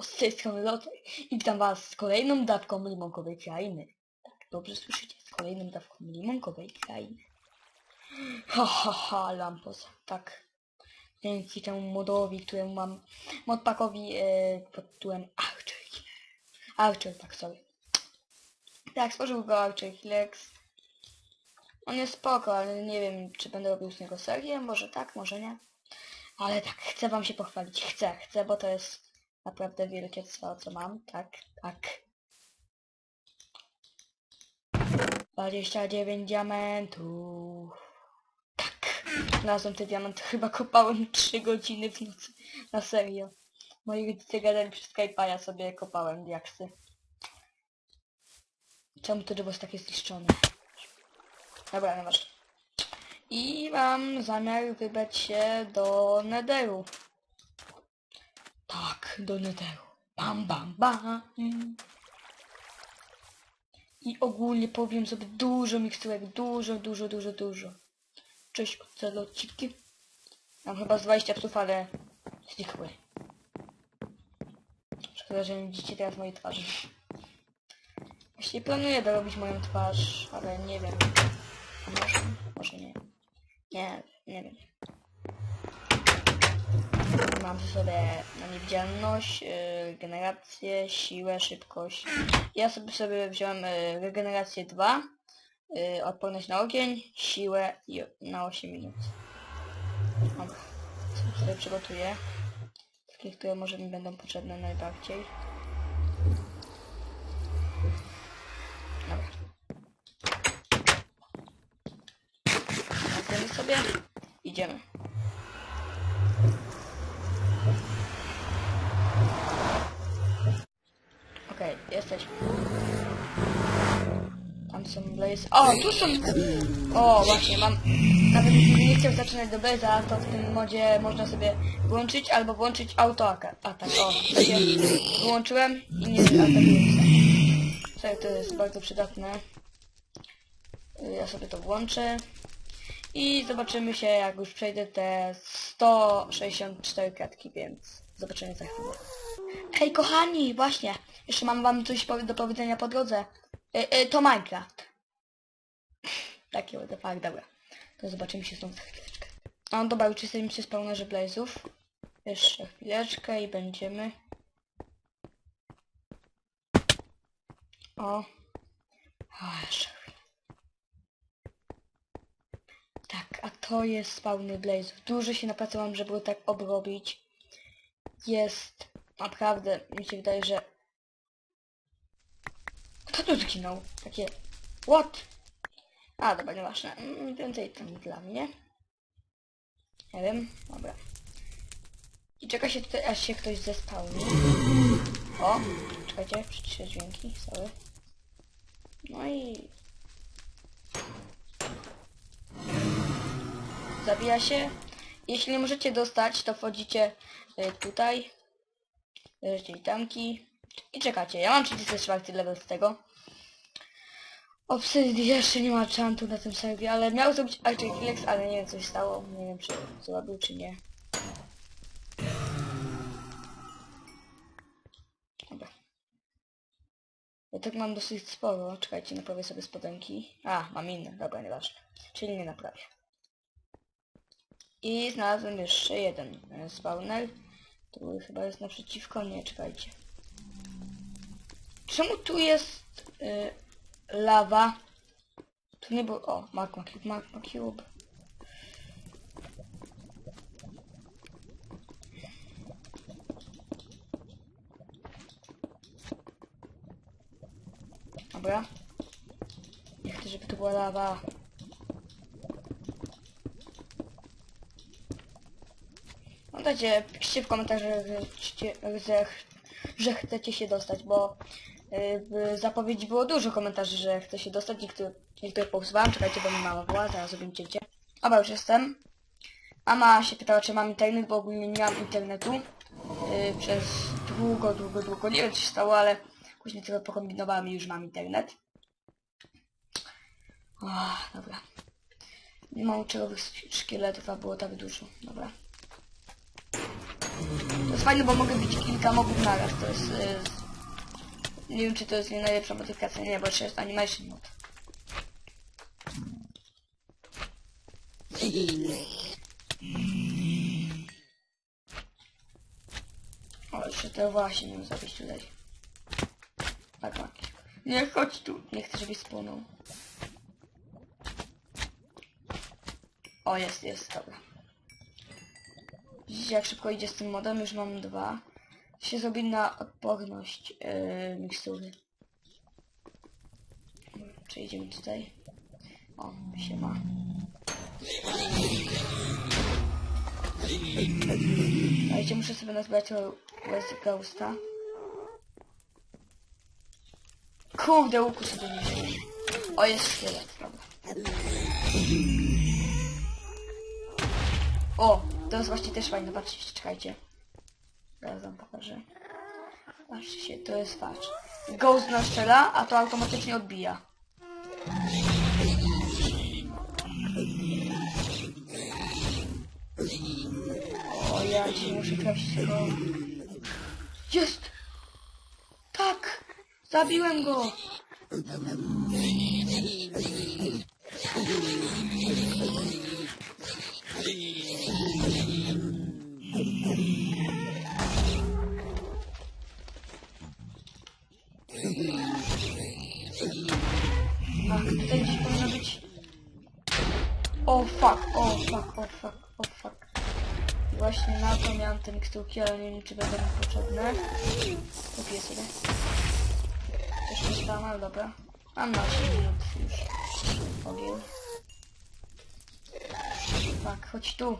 z tej strony Lotek i witam was z kolejną dawką limonkowej krainy. Tak, dobrze słyszycie, z kolejną dawką limonkowej krainy. Ha, ha, ha, Lampos, tak. Dzięki temu modowi, któremu mam, modpakowi e, pod tytułem Archer. Archer, tak sobie. Tak, stworzył go Archer Hilex. On jest spoko, ale nie wiem, czy będę robił z niego serię, może tak, może nie. Ale tak, chcę wam się pochwalić. Chcę, chcę, bo to jest naprawdę wielkie co, co mam. Tak, tak. 29 diamentów. Tak. Znalazłem te diamenty. Chyba kopałem 3 godziny w nocy. Na serio. Moi rodzice gadali przez Skype'a, ja sobie kopałem diaksy. Czemu to drzewo jest takie zniszczone? Dobra, nieważne. I mam zamiar wybrać się do Netheru. Do Netheru. Bam, bam, bam. I ogólnie powiem sobie dużo miksturek, dużo, dużo, dużo, dużo. Cześć ocelociki. Mam chyba z 20 psów, ale znikły. Szkoda, że nie widzicie teraz mojej twarzy. Właśnie planuję dorobić moją twarz, ale nie wiem. Może, może nie. Nie, nie wiem. Mam sobie na niewidzialność, yy, generację, siłę, szybkość. Ja sobie sobie wziąłem yy, regenerację 2, yy, odporność na ogień, siłę i na 8 minut. Dobra, co sobie przygotuję. Takie, które może mi będą potrzebne najbardziej. Dobra. Idziemy sobie. Idziemy. Okej, jesteśmy. Blaze. O, tu są... O, właśnie, mam... Nawet nie chciał zaczynać do blaze'a, to w tym modzie można sobie włączyć albo włączyć auto atak. O, sobie wyłączyłem i nie atakuje to jest bardzo przydatne. Ja sobie to włączę. I zobaczymy się, jak już przejdę te 164 kratki, więc zobaczymy za chwilę. Ej, kochani, właśnie, jeszcze mam wam coś do powiedzenia po drodze. E, to Minecraft. Takie what the dobra. To zobaczymy się znów za chwileczkę. No dobra, już jesteśmy z pełnerzy blazów. Jeszcze chwileczkę i będziemy. O. O, jeszcze chwilę. Tak, a to jest spawny blazów. Dużo się napracowałam, żeby go tak obrobić. Jest naprawdę, mi się wydaje, że... Kto tu zginął? Takie... What? A, dobra, nieważne. Mm, Więcej tam dla mnie. Nie wiem, dobra. I czeka się tutaj, aż się ktoś zespałni. O, czekajcie, przyciszę dźwięki, sorry. No i... Zabija się. Jeśli nie możecie dostać, to wchodzicie y, tutaj. Bierzecie itemki. I czekacie. Ja mam 34 level z tego. Obsydian jeszcze nie ma czantu na tym serwie, ale miał zrobić Archer Kilex, ale nie wiem co się stało. Nie wiem czy zrobił czy nie. Dobra. Ja tak mam dosyć sporo. Czekajcie, naprawię sobie spodenki. A, mam inne. Dobra, nieważne. Czyli nie naprawię. I znalazłem jeszcze jeden spawner, który chyba jest naprzeciwko mnie, czekajcie. Czemu tu jest y, lawa? Tu nie było... O, magma cube, magma cube. Dobra. Nie chcę, żeby to była lawa. Pamiętajcie, piszcie w komentarzach, że, że, że chcecie się dostać, bo w zapowiedzi było dużo komentarzy, że chcę się dostać, niektóre, niektóre czekajcie, bo mi mama była, zaraz zrobimy cięcie. Dobra, już jestem. Mama się pytała, czy mam internet, bo ogólnie nie mam internetu y, przez długo, długo, długo. Nie wiem, co się stało, ale później trochę pokombinowałem i już mam internet. O, dobra. Nie mam czegowych szkieletów, a było tak dużo. Dobra. To jest fajne, bo mogę bić kilka mobów naraz. To jest... y, nie wiem, czy to jest nie najlepsza modyfikacja. Nie, bo jeszcze jest animation mod. O, jeszcze to właśnie miałem zrobić tutaj. Tak, tak. Nie, chodź tu. Nie chcę, żebyś spłonął. O, jest, jest, dobra. Widzicie, jak szybko idzie z tym modem? Już mam dwa. Się zrobi na odporność yy, mikstury. Przejdziemy tutaj. O, się ma. Dajcie, muszę sobie nazwać West Ghosta. Kurde, łuku sobie nie wziąłem. O, jest szkielet, dobra. O, to jest właśnie też fajne, patrzcie, czekajcie. Zaraz wam pokażę. Patrzcie to jest patrz. Ghost nas strzela, a to automatycznie odbija. O, ja ci muszę trafić tego. Jest! Tak! Zabiłem go! O fuck, o fuck, o fuck. Właśnie na to miałem te miksturki, ale nie wiem czy będą potrzebne. Kupię sobie. Mi stałem, ale dobra. Mam na 8 minut już. Ogień. Tak, chodź tu.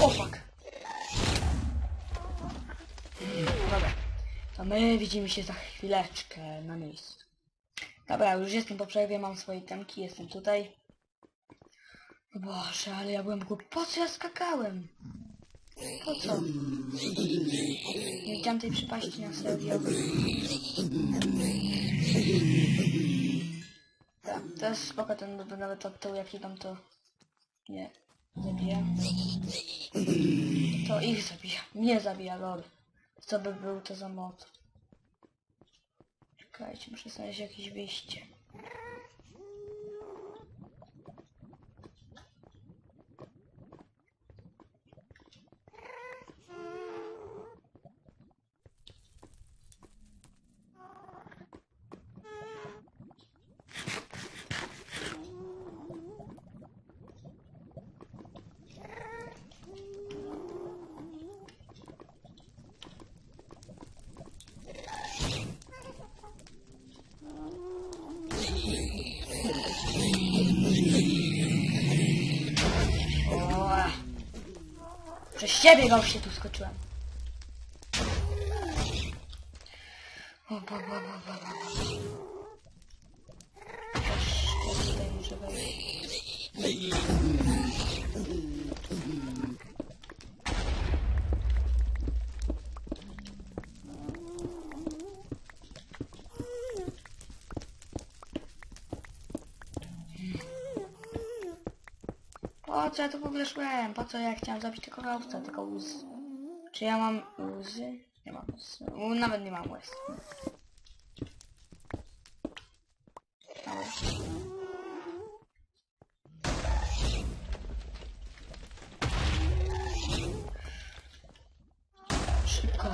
O fuck. Dobra. To my widzimy się za chwileczkę na miejscu. Dobra, już jestem po przerwie, mam swoje temki, jestem tutaj. Boże, ale ja byłem głupi. Po co ja skakałem? Po co? Nie chciałem tej przypaści na serio. Tak, to spoko ten nawet od tyłu, jaki tam to... Nie, zabija. To ich zabija, mnie zabija, lol. Co by był to za mod? Czekajcie, muszę znaleźć jakieś wyjście. Przez ciebie goście tu skoczyłem. O, bo, bo, bo, bo, bo. Tutaj muszę wejść. Po co ja tu w ogóle szłem? Po co ja chciałem zabić tylko owca, tylko łzy? Czy ja mam łzy? Nie mam łzy. Nawet nie mam łez. Szybko.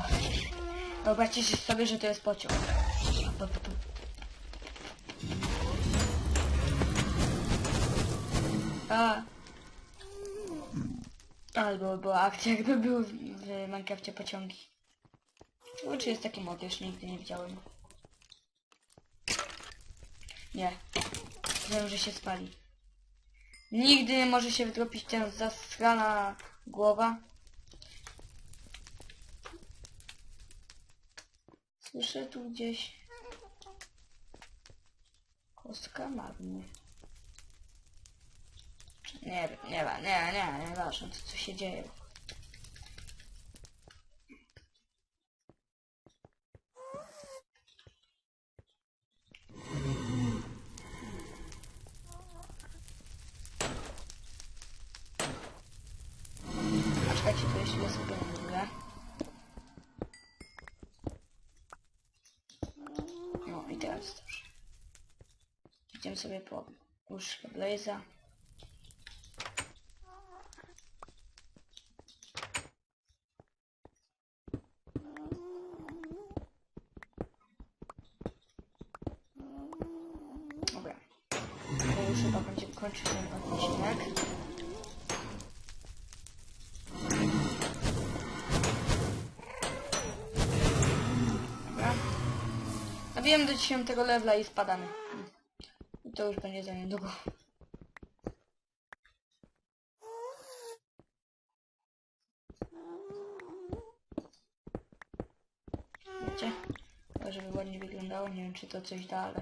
Wyobraźcie sobie, że to jest pociąg. Albo była akcja, jakby były w, w Minecrafcie pociągi. Ciekawe, czy jest taki mod, jeszcze nigdy nie widziałem. Nie. Wiem, że się spali. Nigdy nie może się wytropić ten zasrana głowa. Słyszę tu gdzieś... Kostka magmy. Nie, nie, nie, nie, nie ważne, co tu się dzieje. Poczekajcie, to jeszcze sobie na drugie. No i teraz też. Idziemy sobie po łóżkę Blaze'a. Już chyba będzie kończyć ten odcinek. Dobra. Nawijam do 10 levela i spadamy. I to już będzie za niedługo. Wiecie? Żeby ładnie wyglądało, nie wiem czy to coś da, ale...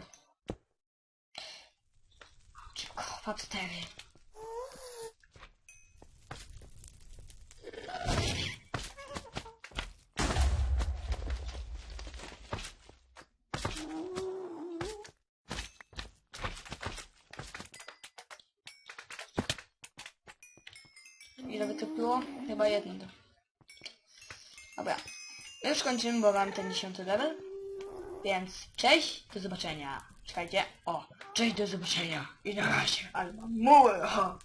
Papstery. Ile by? Chyba jedno. Dobra. Już kończymy, bo mam ten 10 level. Więc cześć, do zobaczenia. Czekajcie. O, cześć, do zobaczenia. I na razie. Ale mam mułę, ha.